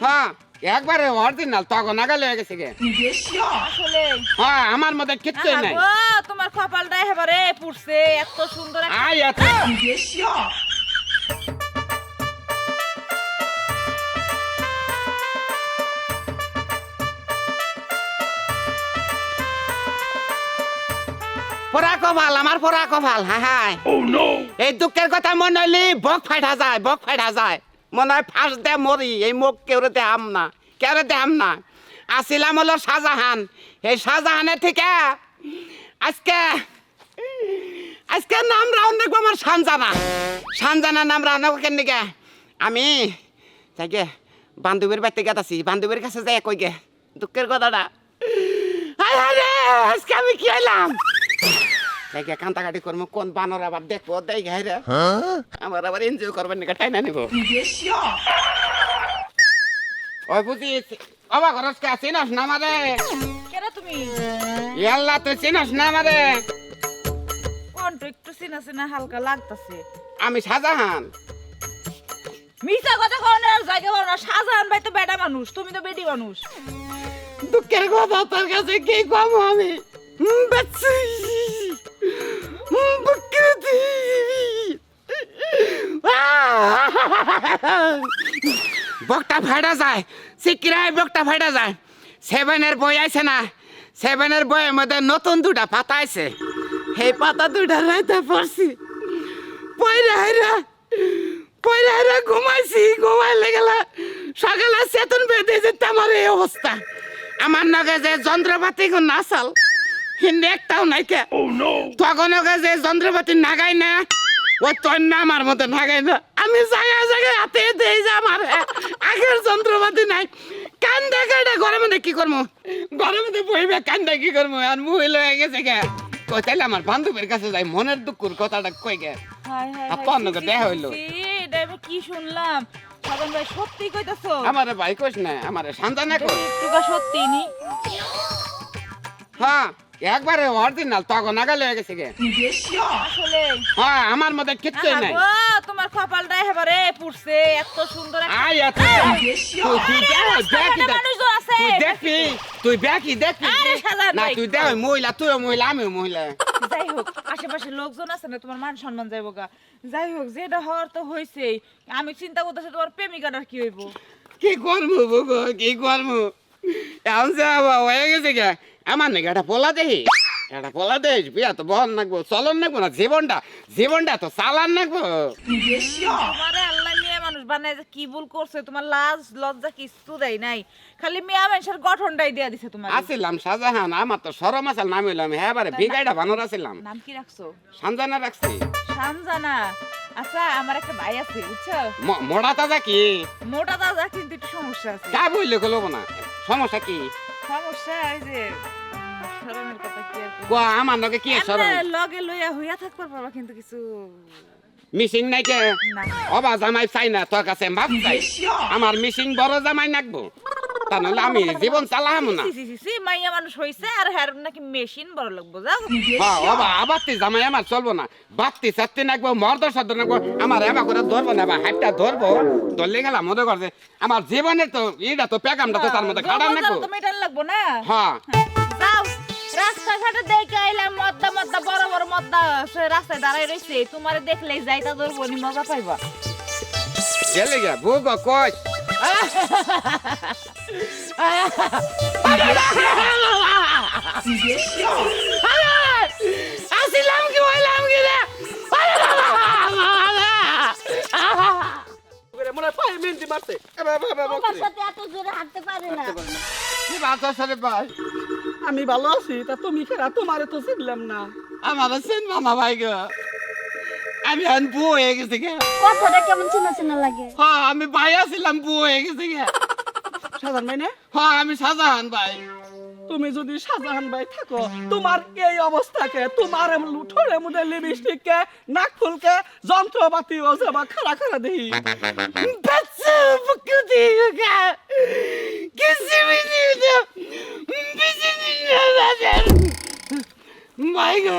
হ্যাঁ একবারে অরিজিনাল তখন নাগালে হয়ে গেছে গে। আসলে। হ্যাঁ আমার মধ্যে কিচ্ছুই নাই। তোমার কপালটা এবারে পুড়ছে এত সুন্দর আই এত। পরা কপাল আমার পরা কপাল হ্যাঁ হ্যাঁ। এই দুঃখের কথা মনে হইলি বক ফাইটা যায় বক ফাইটা যায়। মনে হয় ফাঁস দে মরি, এই মুখ কেউ দেহাম না কেউ দেহাম না। আসিলাম হলো শাহজাহান, এই শাহজাহানের থেকে আজকে আজকে নাম রাউন দেখব আমার সানজানা সানজানা নাম রাউন কেন দিকে আমি তাই গে বান্ধবীর বাড়িতে গেতাছি বান্ধবীর কাছে যাই কই গে? দুঃখের কথাটা। আজকে আমি কি হইলাম? গে কান্তাকাটি করব কোন বানর আবার দেখব দেখ হাই রে। আমার আবার এনজয় করবেন নাকি ঠাই না নিব? ওই বুঝি অবা খরচ কে চিনস না আমারে? কেন তুমি? ইয়াল্লা তুই চিনস না আমারে? কণ্ঠ একটু চিনা চিনা হালকা লাগতাছে। আমি শাহজাহান। মিছা কথা কও না জায়গা কও না শাহজাহান ভাই তো বেটা মানুষ তুমি তো বেটি মানুষ। দুঃখের কথা তোর কাছে কি কম আমি? হুম, বকটা ফাটা যায়। সিকিরায় বকটা ফাটা যায়। সেভেনের বই আছে না। সেভেনের বইয়ের মধ্যে নতুন দুটা পাতা আছে সেই পাতা দুটা রাইতে পড়ছি পয়রা হাইরা পয়রা হাইরা ঘুমাইছি ঘুমাইলে গেলা সকালে চেতন বেঁধে যেতে আমার এই অবস্থা। আমার নগে যে যন্ত্রপাতি হিন্দি একটাও নাই কে তখন ওকে যে যন্ত্রপাতি নাগাই না। ওই তোর না আমার মতো নাগাই না। আমি জায়গায় জায়গায় হাতে দেই যে আমার আগের যন্ত্রপাতি নাই। কান দেখে এটা ঘরের মধ্যে কি করব ঘরের মধ্যে বইবে কান দেখে কি করব আর মুহিল হয়ে গেছে গে। কই তাইলে আমার বান্ধবীর কাছে যাই মনের দুঃখুর কথাটা কই গে? লগে দেখা হইল। এটা কি শুনলাম? শাহজাহান ভাই সত্যি কইতাছো? আমারে ভাই কইস না আমারে সান্তানা কই একটুকা সত্যি নি। হ্যাঁ। একবারে অরিজিনাল তখন হয়ে গেছে গে। হ্যাঁ আমার মধ্যে কিচ্ছুই আহা নাই। তোমার কপালটা এবারে পুড়ছে এত সুন্দর আই এত। তুই তুই তুই দেখবি তুই না তুই দেখ মহিলা তুইও মহিলা আমিও মহিলা। যাই হোক আশেপাশে লোকজন আছে না তোমার মান সম্মান যাইব গা। যাই হোক যেটা হওয়ার তো হয়েছেই আমি চিন্তা করতেছি তোমার প্রেমিকাটার কি হইব? কি করব কি করব? এখন যে হয়ে গেছে গে। আমার নাকি একটা পোলা দেহি একটা পোলা দেহিস বিয়া তো বহন নাকবো চলন নাকবো না জীবনটা জীবনটা তো চালান নাকবো। তোমারে আল্লাহ মেয়ে মানুষ বানায় যে কি ভুল করছে তোমার লাজ লজ্জা কিছু দেয় নাই। খালি মেয়ে মানুষের গঠনটাই দিয়া দিছে তোমার। আসিলাম শাহজাহান আমার তো সরম আসাল নাম হইলাম হ্যাঁ বারে বিগাইটা বানর আসিলাম। নাম কি রাখছো? সানজানা রাখছি। সানজানা? আচ্ছা আমার একটা ভাই আছে বুঝছ? ম- মোড়া তাজা কি? মোটা কিন্তু একটু সমস্যা আছে। কা বললে কলব না। সমস্যা কি? সমস্যা এই যে শরমের কথা কি আর গো আমার লগে কি লগে লইয়া হইয়া থাকবার পারবা কিন্তু কিছু মিশিং নাই কে? না অবা জামাই চাই না তোর কাছে মাপ চাই। আমার মিশিং বড় জামাই নাকবো। তা নাহলে আমি জীবন চালাম না। সি, সি, সি, সি, মাইয়া মানুষ হইছে আর হ্যার নাকি মেশিন বড় লাগবো যাও হ্যাঁ আবাত্তি জামাই আমার চলবো না। বাত্তি চাত্তি নাকবো মর্দ সদ্দ নাকবো আমার এবার করে ধরবো না বা হাইটটা ধরবো ধরলে গেলাম মনে করছে আমার জীবনে তো এটা তো পেগামটা তো তার মধ্যে খাড়া নাকবো। জবর তো মেটান লাগবো না? হ্যাঁ। যাও রাস্তাঘাটে দেখে আইলাম মদ্দা মদ্দা বড় বড় মদ্দা রাস্তায় দাঁড়াই রইছে। তোমারে দেখলেই যাইতা ধরবো নি মজা পাইবা। গেলে গে বুক কই মনে না আমি ভালো আছি, তা তুমি ফেরা তোমারে তো চিনলাম না। আমার সেন মামা ভাই গো। আমি আন বউ হয়ে গেছে গে। কথাটা কেমন চেনা চেনা লাগে? হ্যাঁ আমি ভাই আসিলাম বউ হয়ে গেছে গে। সাজান ভাই না? হ্যাঁ আমি শাহজাহান ভাই। তুমি যদি শাহজাহান ভাই থাকো তোমার এই অবস্থাকে তোমার লুঠোরে মধ্যে লিপস্টিক কে? নাক ফুলকে যন্ত্রপাতি ও যাবা খারা খারা দেহি বাচ্চা প্রকৃতি গা। কিসি মিনি তো? বিসি মাই গো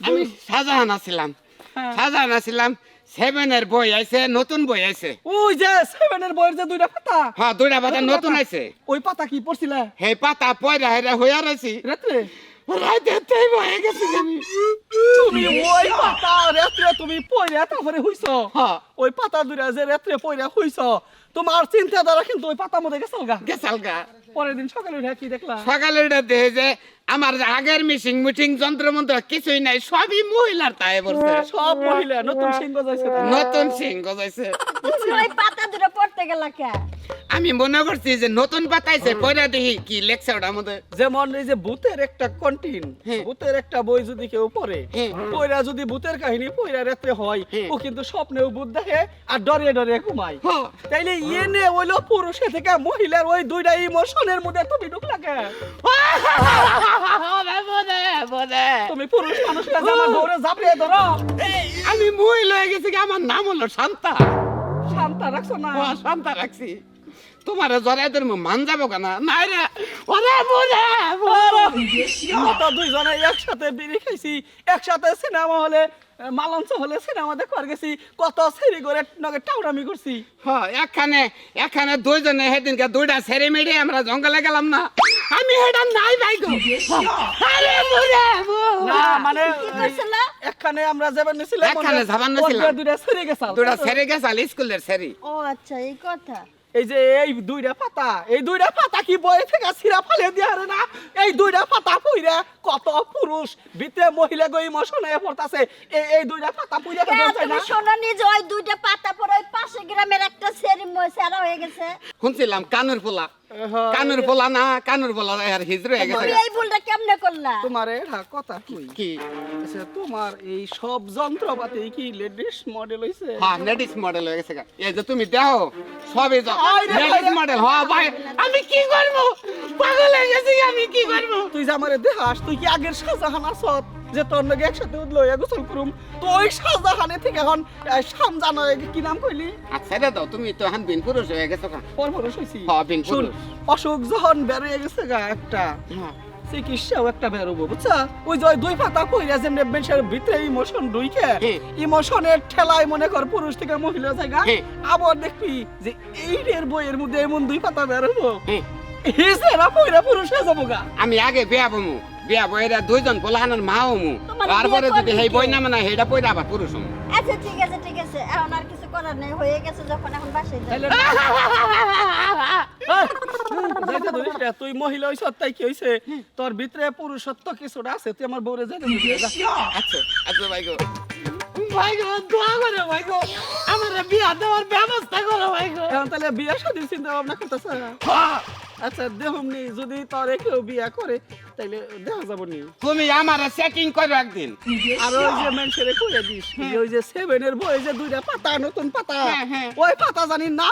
আমি শাহজাহান আছিলাম। হ্যাঁ। শাহজাহান আছিলাম সেভেনের বই আইছে নতুন বই আইছে। ওই যে সেভেনের বইয়ের যে দুইটা পাতা। হ্যাঁ দুইটা পাতা নতুন আইছে। ওই পাতা কি পড়ছিলে? হে পাতা পয়রা হেরা হইয়া রয়েছি রাত্রে? তাই বয়ে গেছি আমি। তুমি ওই পাতা রাত্রে তুমি পয়রা তারপরে হইছ? হ্যাঁ। ওই পাতা দুইটা যে রাত্রে পয়রা হইছ তোমার চিন্তাধারা কিন্তু ওই পাতার মধ্যে গেছে গা। গেছাল গা। পরের দিন সকালে উঠে কি দেখলা সকালে উঠে দেখে যে আমার আগের মিশিং মিটিং যন্ত্র মন্ত্র কিছুই নাই সবই মহিলার তাই বলছে সব মহিলা নতুন যাইছে তারা। নতুন সিং গজাইছে ওই পাতা দুটো পড়তে গেলা কে আমি মনে করছি যে নতুন পাতাইছে পয়রা দেখি কি লেখছে ওটার মধ্যে যেমন এই যে ভূতের একটা কন্টিন হ্যাঁ। ভূতের একটা বই যদি কেউ পড়ে হ্যাঁ। পয়রা যদি ভূতের কাহিনী পয়রা রাত্রে হয় হ্যাঁ। ও কিন্তু স্বপ্নেও ভূত দেখে আর ডরে ডরে ঘুমায় হ্যাঁ। তাইলে ইয়ে হইল পুরুষে থেকে মহিলার ওই দুইটা ইমোশনের মধ্যে তুমি ঢুকলা কে তুমি পুরুষ মানুষ যে আমার বউরে জাপড়িয়ে ধরো। আমি মহিলা হয়ে গেছি কি আমার নাম হলো শান্তা। শান্তা রাখছো না? ও শান্তা রাখছি। তোমার জরাই তোর মান যাব কেনা? নাই রে। ওরে বোধে তো দুইজনে একসাথে বিড়ি খাইছি একসাথে সিনেমা হলে মালঞ্চ হলে সিনেমা দেখবার গেছি। কত সেরি করে নগে টাউরামি করছি। হ্যাঁ এখানে এখানে দুইজনে সেদিনকে দুইটা ছেড়ে মেরে আমরা জঙ্গলে গেলাম না। আমি এটা নাই ভাই গো। আরে না মানে এখানে আমরা যাবার নিছিলাম একখানে যাবার নিছিলাম। দুইটা সেরে গেছাল দুইটা ছেড়ে গেছাল স্কুলের ছেড়ি। ও আচ্ছা এই কথা। এই যে এই দুইটা পাতা এই দুইটা পাতা কি বই থেকে ছিঁড়া ফালে দিয়ে আরে না? এই দুইটা পাতা পইরা কত পুরুষ ভিতরে মহিলা গো ইমোশন হয়ে পড়তাছে। এই এই দুইটা পাতা পইরা কে, তো চাই না? তুমি শোনো নি যে ওই দুইটা পাতা পরে ওই পাশে গ্রামের একটা সেরি সেরা হয়ে গেছে? শুনছিলাম কানুর পোলা হ্যাঁ, কানুর পোলা না কানুর পোলা আর হিজড়ে হয়ে গেছে। এই ভুলটা কেমনে করলা? তোমার এটা কথা কই? কি? আচ্ছা তোমার এই সব যন্ত্রপাতি কি লেডিস মডেল হইছে? হ্যাঁ লেডিস মডেল হয়ে গেছে গা। এই যে তুমি দেখো সবই লেডিস মডেল হ্যাঁ ভাই আমি কি করব? পাগল হয়ে গেছি আমি কি করব? তুই যে আমারে দেখাস তুই কি আগের শাহজাহান আসত যে তোর লগে একসাথে উঠল গোসল করুম? তো ওই শাহজাহানে থেকে এখন শামজান কি নাম কইলি? আচ্ছা রে দাও তুমি তো হান বিন পুরুষ হয়ে গেছো কেন পরপরশ হইছি। হ্যাঁ, বিন শুন পুরুষ। অসুখ যখন বেরোয় গেছে গা একটা হ্যাঁ। চিকিৎসাও একটা বেরোবো বুঝছা? ওই যে দুই পাতা কইরা যেমনি বেঞ্চের ভিতরে ইমোশন ঢুইকে। ইমোশনের ঠেলায় মনে কর পুরুষ থেকে মহিলা জায়গা। আবার দেখবি যে এইটের বইয়ের মধ্যে এমন দুই পাতা বেরোবো। হিসেরা পইরা পুরুষ হয়ে যাব গা। আমি আগে বিয়া বমু বিয়া বইরা দুইজন পোলাহানের মা হমু। তারপরে যদি কি? বই না মানে সেইটা পইরা আবার পুরুষ হমু। আচ্ছা ঠিক আছে ঠিক আছে। এখন আর কিছু করার নেই। হয়ে গেছে যখন এখন বাসায় যাই। যাইতে ধরিস না, তুই মহিলা হইছ তাই কি হইছে? তোর ভিতরে পুরুষত্ব কিছুটা আছে তুই আমার বউরে যাইতে আচ্ছা। আচ্ছা ভাই গো। ভাই গো দোয়া করে ভাই গো। আমার বিয়া দেওয়ার ব্যবস্থা করো ভাই গো। এখন তাহলে বিয়া শাদীর চিন্তা ভাবনা করতেছে? হ্যাঁ। আচ্ছা দেহমনি যদি তোর কেউ বিয়া করে তাইলে দেখা যাব নি তুমি আমার চেকিং করো একদিন। আর ওই যে মানুষের কইয়া দিস ওই যে সেভেনের বই যে দুইটা পাতা নতুন পাতা হ্যাঁ, হ্যাঁ। ওই পাতা জানি না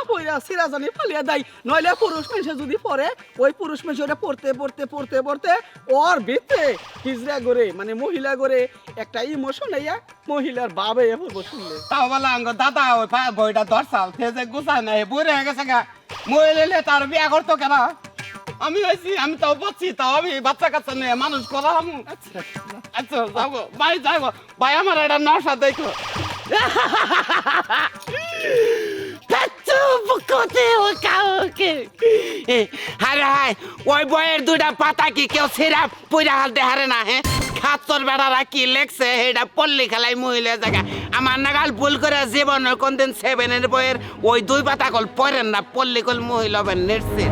সিরা জানি ফালিয়া দেয়। নইলে পুরুষ মানুষে যদি পড়ে ওই পুরুষ ওটা পড়তে পড়তে পড়তে পড়তে ওর ভিতরে হিজড়া করে মানে মহিলা করে একটা ইমোশন আইয়া মহিলার বাবে পড়ব শুনলে। তাও বলা দাদা ওই বইটা দর্শাল ফেজে গুছায় না বুড়ে হয়ে গেছে গা। মহিলা তার বিয়া করতো কেন? আমি হয়েছি আমি তাও বলছি তাও আমি বাচ্চা কাচ্চা নিয়ে মানুষ করা আমি আচ্ছা যাব ভাই যাব। ভাই আমার এটা নশা দেখো। হারে হায় ওই বইয়ের দুটা পাতা কি? কেউ সেরা পুরা হালতে হারে না হ্যাঁ খাতর বেড়ারা কি লেখছে এটা পল্লি খেলাই মহিলা জায়গা আমার নাগাল ভুল করে জীবনের কোনদিন সেভেনের বইয়ের ওই দুই পাতা কল পড়েন না পল্লি কল মহিলা নেটছে